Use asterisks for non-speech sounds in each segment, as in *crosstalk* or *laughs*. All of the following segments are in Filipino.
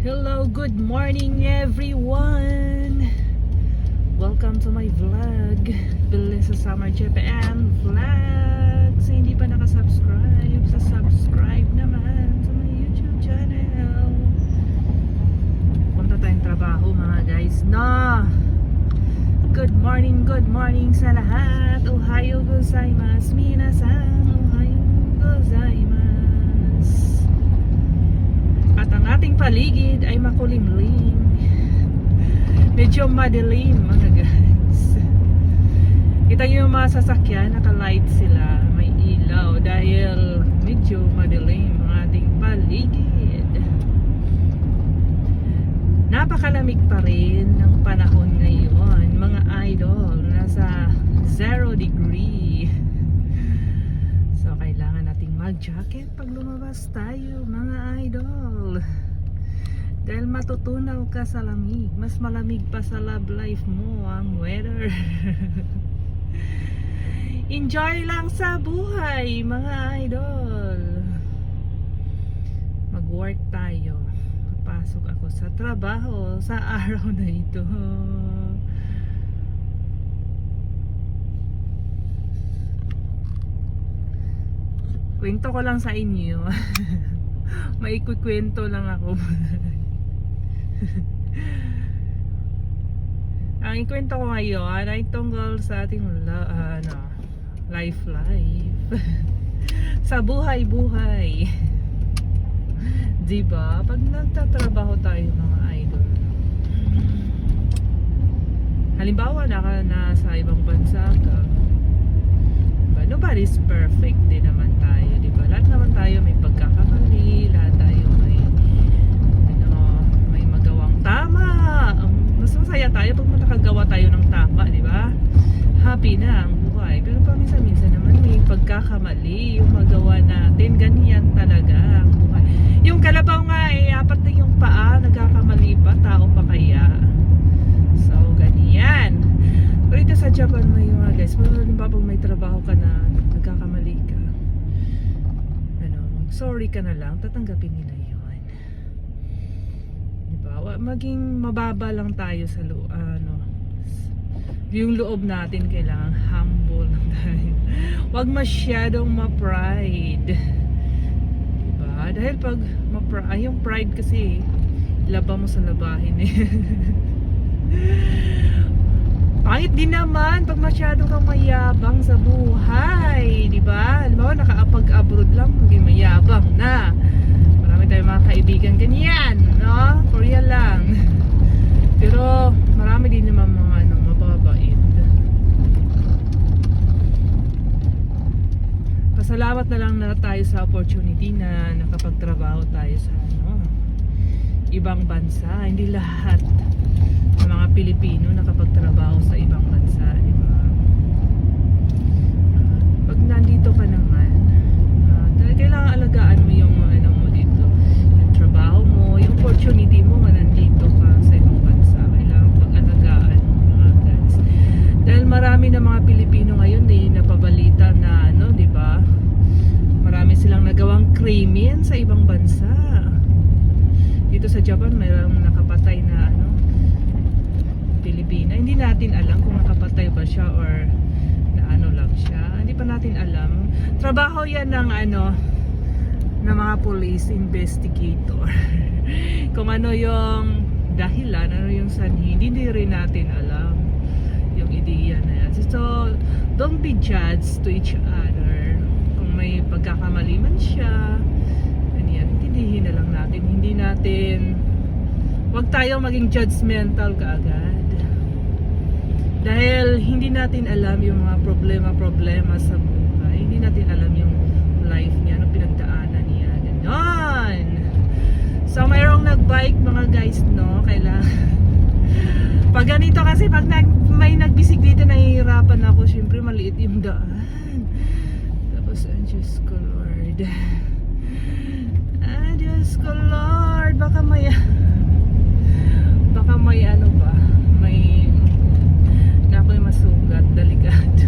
Hello, good morning everyone! Welcome to my vlog. Bilin sa Summer JPM Vlog. Sa hindi pa nakasubscribe, sa subscribe naman sa my YouTube channel. Punta tayong trabaho mga guys. No! Good morning, good morning sa lahat. Ohayo gozaimasu. Minasan, ohayo gozaimasu. At ang ating paligid ay makulimlim. Medyo madilim mga guys. Kita niyo yung mga sasakyan, naka-light sila. May ilaw dahil medyo madilim ang ating paligid. Napakalamig pa rin ng panahon ngayon, mga idol. Nasa 0 degree. So, kailangan nating mag-jacket pag lumabas tayo, mga idol. Dahil matutunaw ka sa lamig. Mas malamig pa sa love life mo ang weather. *laughs* Enjoy lang sa buhay, mga idol. Mag-work tayo. Papasok ako sa trabaho sa *laughs* araw na ito. Kwento ko lang sa inyo. *laughs* May ikukwento lang ako. *laughs* Ang ikwento ko ngayon ay tungkol sa ating la- ano, life life. *laughs* sa buhay buhay. *laughs* 'Di ba? Pag nagtatrabaho tayo mga idol. Halimbawa naka nasa ibang bansa ka. Diba? Nobody's perfect din naman tayo, 'di ba? Lahat naman tayo may pagkakamali, lahat tayo may ano, may magawang tama. Ang mas masaya tayo pag nakagawa tayo ng tama, di ba? Happy na ang buhay. Pero paminsan-minsan naman may pagkakamali yung magawa natin. Ganyan talaga ang buhay. Yung kalabaw nga eh, apat na yung paa, nagkakamali pa, tao pa kaya. So, ganyan. Pero sa Japan may mga guys, pag halimbawa pag may trabaho ka na nagkakamali ka, ano, sorry ka na lang, tatanggapin nila yun. Diba? Maging mababa lang tayo sa lo, ano, yung loob natin kailangan humble lang *laughs* tayo. Huwag masyadong ma-pride. Diba? Dahil pag ma yung pride kasi, laba mo sa labahin eh. *laughs* Pangit din naman pag masyado kang mayabang sa buhay, di ba? Halimbawa, nakaapag-abroad lang, hindi mayabang na. Marami tayong mga kaibigan ganyan, no? For real lang. Pero marami din naman mga ano, mababait. Pasalamat na lang na tayo sa opportunity na nakapagtrabaho tayo sa ano, ibang bansa. Hindi lahat mga Pilipino nakapagtrabaho sa ibang bansa, di ba? Ah, pag nandito ka naman, talaga kailangan alagaan mo yung ano mo dito, yung trabaho mo, yung opportunity mo nga nandito ka sa ibang bansa. Kailangan pag-alagaan mo mga guys. Dahil marami na mga Pilipino ngayon eh, napabalita na ano, di ba? Marami silang nagawang krimen sa ibang bansa. Dito sa Japan, mayroong nakapatay na ano, Pilipina. Hindi natin alam kung nakapatay ba siya or na ano lang siya. Hindi pa natin alam. Trabaho yan ng ano ng mga police investigator. *laughs* kung ano yung dahilan, ano yung sanhi, hindi rin natin alam yung ideya na yan. So, don't be judged to each other. Kung may pagkakamali man siya, ganyan, intindihin na lang natin. Hindi natin, wag tayo maging judgmental kaagad. Hindi natin alam yung mga problema-problema sa buhay. Hindi natin alam yung life niya, ano pinagdaanan niya. Ganon! So, mayroong nag-bike mga guys, no? Kailangan. *laughs* pag ganito kasi, pag nag, may nagbisikleta, nahihirapan ako. Siyempre, maliit yung daan. Tapos, ah, Diyos ko, Lord. Ah, Diyos ko, Lord. Baka may, baka may ano ba? May, na ako'y masugat, delikado.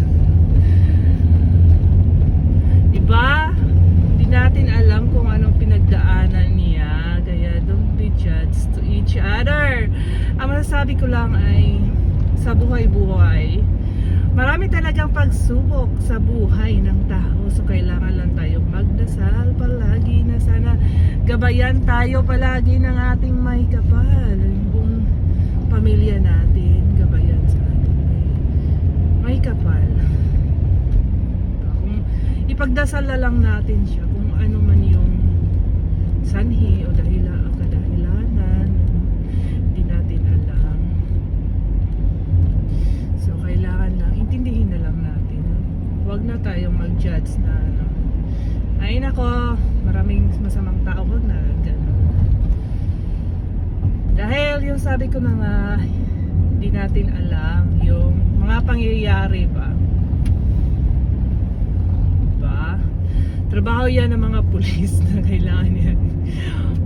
Diba? Hindi natin alam kung anong pinagdaanan niya. Kaya don't be judged masasabi ko lang ay sa buhay-buhay, marami talagang pagsubok sa buhay ng tao. So kailangan lang tayong magdasal palagi na sana gabayan tayo palagi ng ating may kapal. Yung buong pamilya natin, gabayan sa ating may, may kapal. Kung ipagdasal na lang natin siya kung ano man yung sanhi o dahila kadahilanan hindi natin alam so kailangan lang intindihin na lang natin no? huwag na tayong mag-judge na ano, ay nako maraming masamang tao wag na ganun dahil yung sabi ko na nga hindi natin alam yung mga pangyayari ba ba trabaho yan ng mga pulis na kailangan yan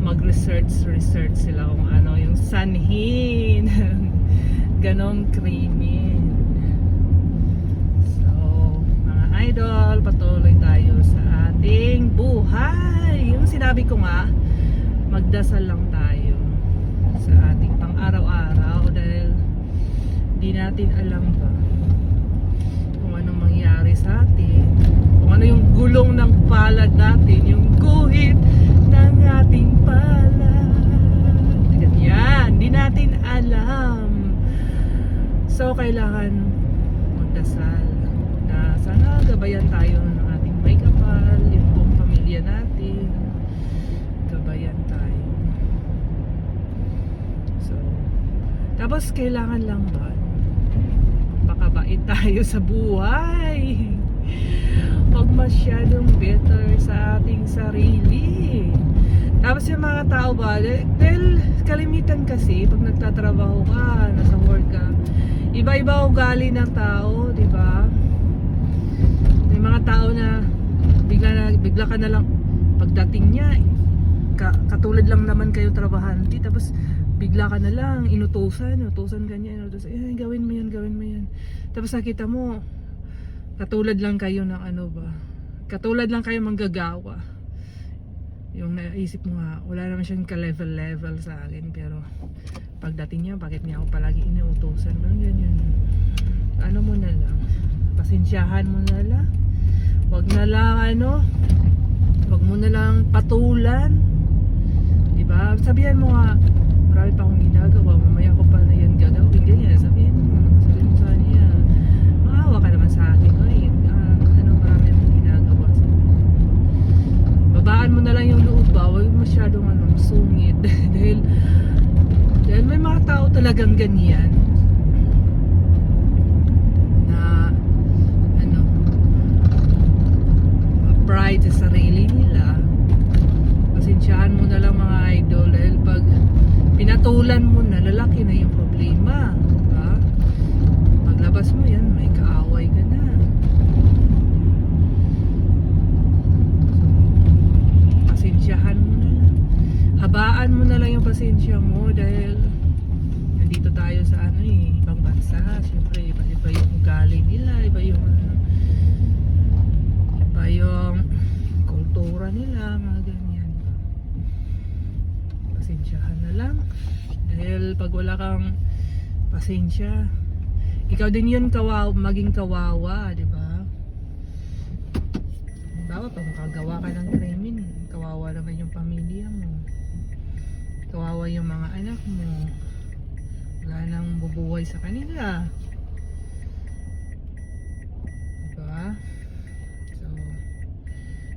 mag-research research sila kung ano yung sanhi ng *laughs* ganong krimen so mga idol patuloy tayo sa ating buhay. Yung sinabi ko nga magdasal lang tayo sa ating pang araw-araw dahil di natin alam ba kung anong mangyari sa atin ano yung gulong ng palad natin? Yung guhit ng ating palad. Ganyan di natin alam. So kailangan magdasal na sana gabayan tayo ng ating may kapal yung buong pamilya natin. Gabayan tayo. So tapos kailangan lang ba? Pakabait tayo sa buhay huwag masyadong better sa ating sarili. Tapos yung mga tao ba dahil kalimitan kasi pag nagtatrabaho ka nasa work ka iba-iba ugali ng tao di ba? May mga tao na bigla na bigla ka na lang pagdating niya ka, katulad lang naman kayo trabahante tapos bigla ka na lang inutusan inutusan kanya inutusan eh, gawin mo yan gawin mo yan tapos nakita mo katulad lang kayo ng ano ba? Katulad lang kayo manggagawa. Yung naisip mo nga wala naman siyang ka-level level sa akin pero pagdating niya bakit niya ako palagi inuutosan ganun ganyan. Ano mo na lang? Pasensyahan mo na lang. Wag na lang ano? Wag mo na lang patulan. Di ba sabihan mo nga marami pa akong ginagawa. Mamaya ko pa na yan gagawin. Ganyan sabihin talagang ganyan na ano pride sa sarili nila. Pasensyahan mo na lang mga idol dahil pag pinatulan mo na lalaki na yung problema diba? paglabas mo yan may kaaway ka na. Pasensyahan mo na lang. Habaan mo na lang yung pasensya mo dahil tayo sa ano eh ibang bansa. Syempre iba, iba yung ugali nila iba yung ano iba yung kultura nila mga ganyan. Pasensyahan na lang. Dahil pag wala kang pasensya ikaw din yun kawaw, maging kawawa di ba? Bawa pag makagawa ka ng krimen kawawa naman yung pamilya mo. Kawawa yung mga anak mo bubuhay sa kanila. Diba? So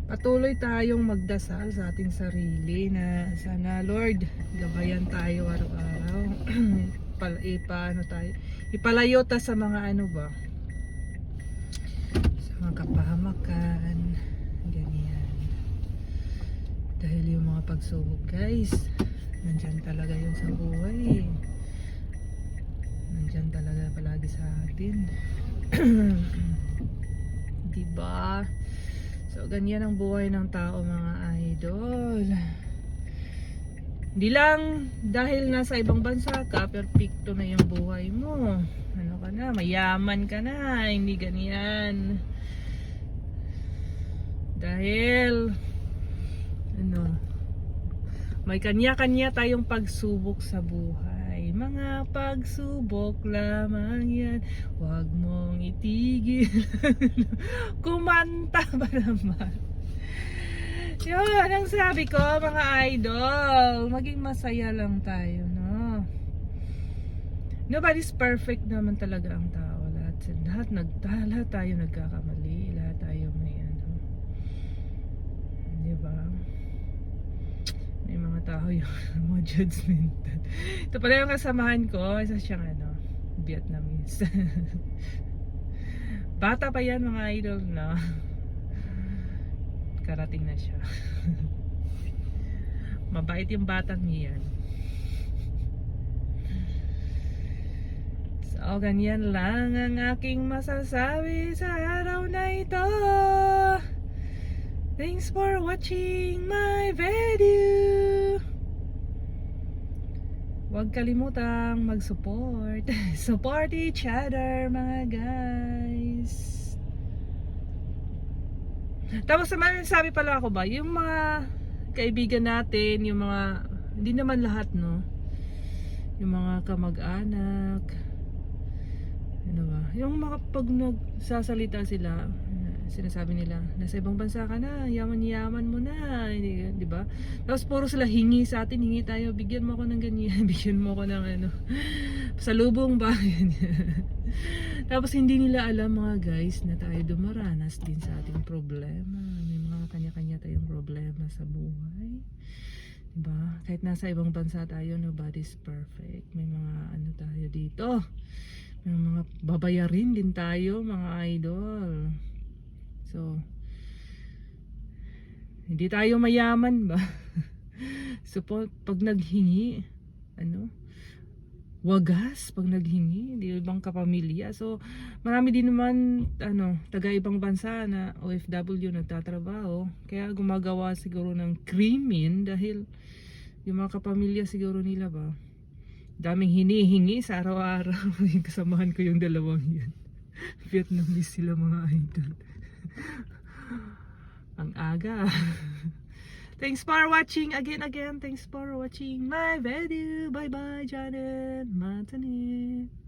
patuloy tayong magdasal sa ating sarili na sana Lord gabayan tayo araw-araw. *clears throat* Pal, ipaano tayo? Ipalayo ta sa mga ano ba? Sa mga kapahamakan ganyan. Dahil yung mga pagsubok guys nandyan talaga yun sa buhay nandyan talaga palagi sa atin. *clears throat* Diba? So ganyan ang buhay ng tao mga idol. Hindi lang dahil nasa ibang bansa ka perfecto na yung buhay mo. Ano ka na mayaman ka na hindi ganyan. Dahil ano may kanya-kanya tayong pagsubok sa buhay mga pagsubok lamang yan Huwag mong itigil *laughs* Kumanta ba naman? Yun, ang sabi ko mga idol Maging masaya lang tayo, no? Nobody's perfect naman talaga ang tao Lahat, lahat, nag, lahat tayo nagkakamali Lahat tayo may ano Di ba? May mga tao yung *laughs* mga judgmental. Ito pala yung kasamahan ko. Isa siyang ano, Vietnamese. *laughs* Bata pa yan mga idol na. Karating na siya. *laughs* Mabait yung batang yan. So, ganyan lang ang aking masasabi sa araw na ito. Thanks for watching my video. Huwag kalimutang mag-support. *laughs* Support each other, mga guys. Tapos naman, sabi pala ako ba, yung mga kaibigan natin, yung mga, hindi naman lahat, no? Yung mga kamag-anak, ano ba, yung mga pag nagsasalita sila, sinasabi nila, nasa ibang bansa ka na, yaman-yaman mo na, hindi- di ba? Tapos puro sila hingi sa atin, hingi tayo, bigyan mo ako ng ganyan, *laughs* bigyan mo ako ng ano, salubong ba? *laughs* Tapos hindi nila alam mga guys na tayo dumaranas din sa ating problema. May mga kanya-kanya tayong problema sa buhay. Diba? Kahit nasa ibang bansa tayo, nobody's perfect. May mga ano tayo dito. May mga babayarin din tayo, mga idol. So, hindi tayo mayaman ba? *laughs* so, pag naghingi, ano, wagas pag naghingi, di ibang kapamilya. So, marami din naman, ano, taga ibang bansa na OFW nagtatrabaho. Kaya gumagawa siguro ng krimen dahil yung mga kapamilya siguro nila ba, daming hinihingi sa araw-araw. *laughs* kasamahan ko yung dalawang yan. *laughs* Vietnamese sila mga idol. Ang aga. *laughs* Thanks for watching again again. Thanks for watching my video. Bye bye, Janet. Matanin.